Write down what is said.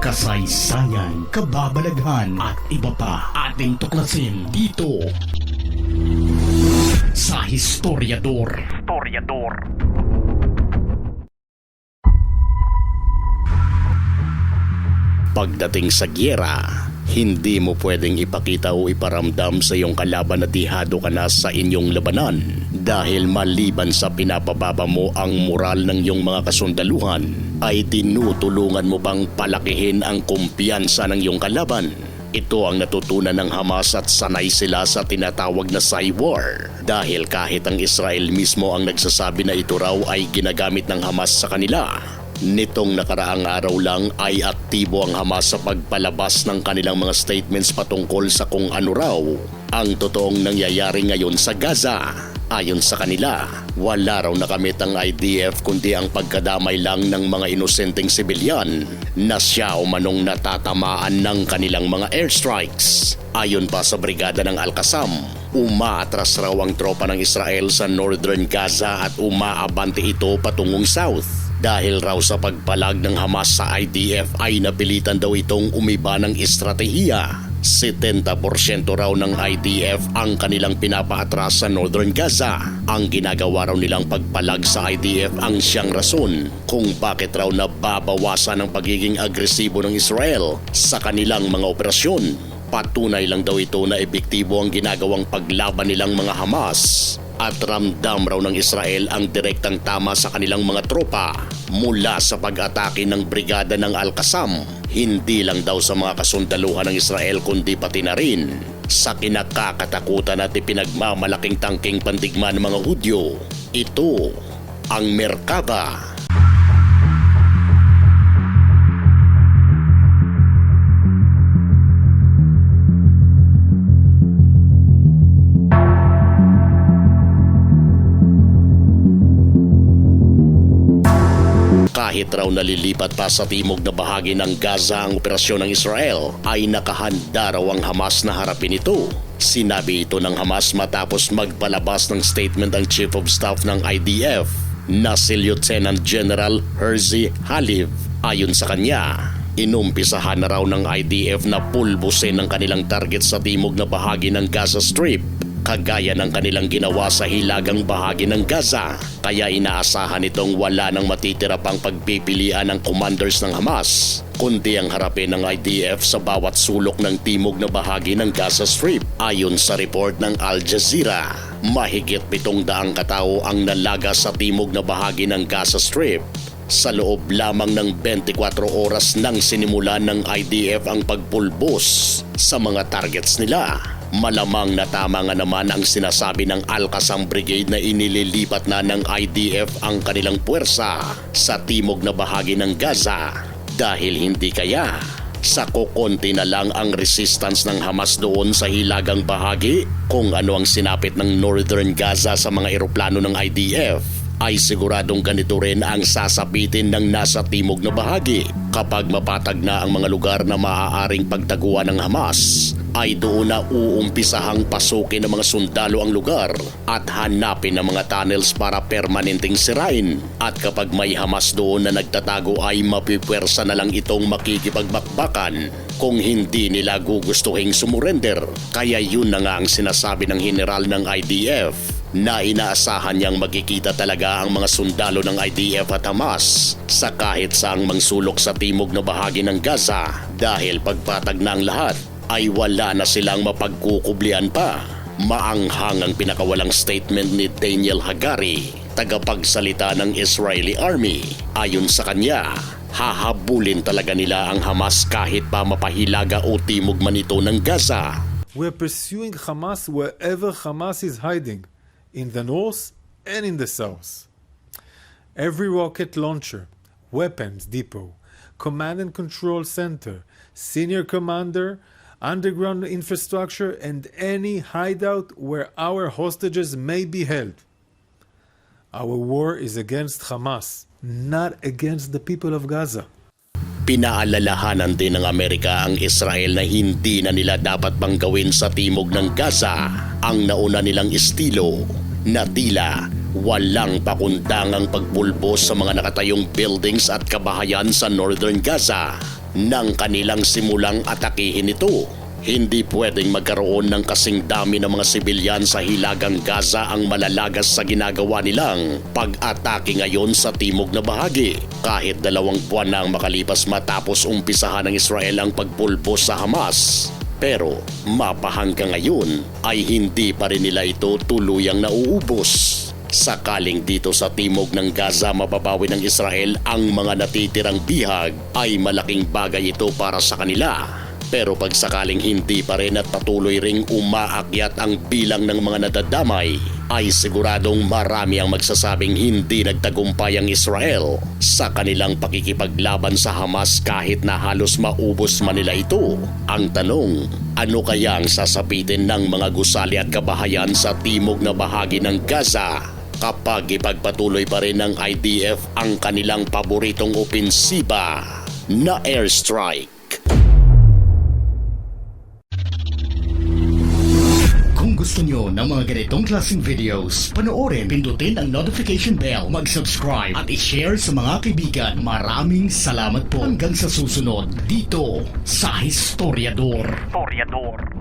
kasaysayan, kababalaghan at iba pa ating tuklasin dito sa Historiador. Historiador. Pagdating sa gyera, hindi mo pwedeng ipakita o iparamdam sa iyong kalaban na dihado ka na sa inyong labanan dahil maliban sa pinapababa mo ang moral ng iyong mga kasundaluhan ay tinutulungan mo pang palakihin ang kumpiyansa ng iyong kalaban. Ito ang natutunan ng Hamas at sanay sila sa tinatawag na War dahil kahit ang Israel mismo ang nagsasabi na ito raw ay ginagamit ng Hamas sa kanila Nitong nakaraang araw lang ay aktibo ang Hamas sa pagpalabas ng kanilang mga statements patungkol sa kung ano raw ang totoong nangyayari ngayon sa Gaza. Ayon sa kanila, wala raw nakamit ang IDF kundi ang pagkadamay lang ng mga inosenteng sibilyan na siya o manong natatamaan ng kanilang mga airstrikes. Ayon pa sa brigada ng Al-Qassam, umaatras raw ang tropa ng Israel sa northern Gaza at umaabante ito patungong south. Dahil raw sa pagpalag ng Hamas sa IDF ay napilitan daw itong umiba ng estratehiya. 70% raw ng IDF ang kanilang pinapaatras sa Northern Gaza. Ang ginagawa raw nilang pagpalag sa IDF ang siyang rason kung bakit raw nababawasan ang pagiging agresibo ng Israel sa kanilang mga operasyon. Patunay lang daw ito na epektibo ang ginagawang paglaban nilang mga Hamas at ramdam raw ng Israel ang direktang tama sa kanilang mga tropa mula sa pag-atake ng brigada ng Al-Qassam. Hindi lang daw sa mga kasundaluhan ng Israel kundi pati na rin sa kinakakatakutan at ipinagmamalaking tangking pandigma ng mga Hudyo. Ito ang Merkaba. Kahit raw nalilipat pa sa timog na bahagi ng Gaza ang operasyon ng Israel, ay nakahanda raw ang Hamas na harapin ito. Sinabi ito ng Hamas matapos magpalabas ng statement ang Chief of Staff ng IDF na si Lieutenant General Herzi Haliv. Ayon sa kanya, inumpisahan na raw ng IDF na pulbusin ang kanilang target sa timog na bahagi ng Gaza Strip kagaya ng kanilang ginawa sa hilagang bahagi ng Gaza. Kaya inaasahan itong wala nang matitira pang pagpipilian ng commanders ng Hamas, kundi ang harapin ng IDF sa bawat sulok ng timog na bahagi ng Gaza Strip. Ayon sa report ng Al Jazeera, mahigit pitong daang katao ang nalaga sa timog na bahagi ng Gaza Strip sa loob lamang ng 24 oras nang sinimulan ng IDF ang pagpulbos sa mga targets nila. Malamang na tama nga naman ang sinasabi ng Al-Qassam Brigade na inililipat na ng IDF ang kanilang puwersa sa timog na bahagi ng Gaza. Dahil hindi kaya sa kukonti na lang ang resistance ng Hamas doon sa hilagang bahagi kung ano ang sinapit ng Northern Gaza sa mga eroplano ng IDF ay siguradong ganito rin ang sasapitin ng nasa timog na bahagi kapag mapatag na ang mga lugar na maaaring pagtaguan ng Hamas ay doon na uumpisahang pasukin ng mga sundalo ang lugar at hanapin ng mga tunnels para permanenteng sirain. At kapag may Hamas doon na nagtatago ay mapipwersa na lang itong makikipagbakbakan kung hindi nila gugustuhing sumurrender. Kaya yun na nga ang sinasabi ng general ng IDF na inaasahan niyang magkikita talaga ang mga sundalo ng IDF at Hamas sa kahit saang mangsulok sa timog na bahagi ng Gaza dahil pagpatag na ang lahat ay wala na silang mapagkukublian pa. Maanghang ang pinakawalang statement ni Daniel Hagari, tagapagsalita ng Israeli Army. Ayon sa kanya, hahabulin talaga nila ang Hamas kahit pa mapahilaga o timog man ito ng Gaza. We're pursuing Hamas wherever Hamas is hiding, in the north and in the south. Every rocket launcher, weapons depot, command and control center, senior commander, underground infrastructure, and any hideout where our hostages may be held. Our war is against Hamas, not against the people of Gaza. Pinaalalahanan din ng Amerika ang Israel na hindi na nila dapat pang gawin sa timog ng Gaza ang nauna nilang estilo na tila walang pakundangang pagpulbos sa mga nakatayong buildings at kabahayan sa Northern Gaza. Nang kanilang simulang atakihin ito. Hindi pwedeng magkaroon ng kasing dami ng mga sibilyan sa hilagang Gaza ang malalagas sa ginagawa nilang pag-atake ngayon sa timog na bahagi. Kahit dalawang buwan na ang makalipas matapos umpisahan ng Israel ang pagpulbos sa Hamas. Pero mapahanggang ngayon ay hindi pa rin nila ito tuluyang nauubos. Sakaling dito sa timog ng Gaza mababawi ng Israel ang mga natitirang bihag ay malaking bagay ito para sa kanila. Pero pag sakaling hindi pa rin at patuloy ring umaakyat ang bilang ng mga nadadamay, ay siguradong marami ang magsasabing hindi nagtagumpay ang Israel sa kanilang pakikipaglaban sa Hamas kahit na halos maubos man nila ito. Ang tanong, ano kaya ang sasapitin ng mga gusali at kabahayan sa timog na bahagi ng Gaza kapag ipagpatuloy pa rin ng IDF ang kanilang paboritong opensiba na airstrike? Kung gusto nyo ng mga ganitong klaseng videos, panoorin, pindutin ang notification bell, mag-subscribe at i-share sa mga kaibigan. Maraming salamat po hanggang sa susunod dito sa Historiador. Historiador.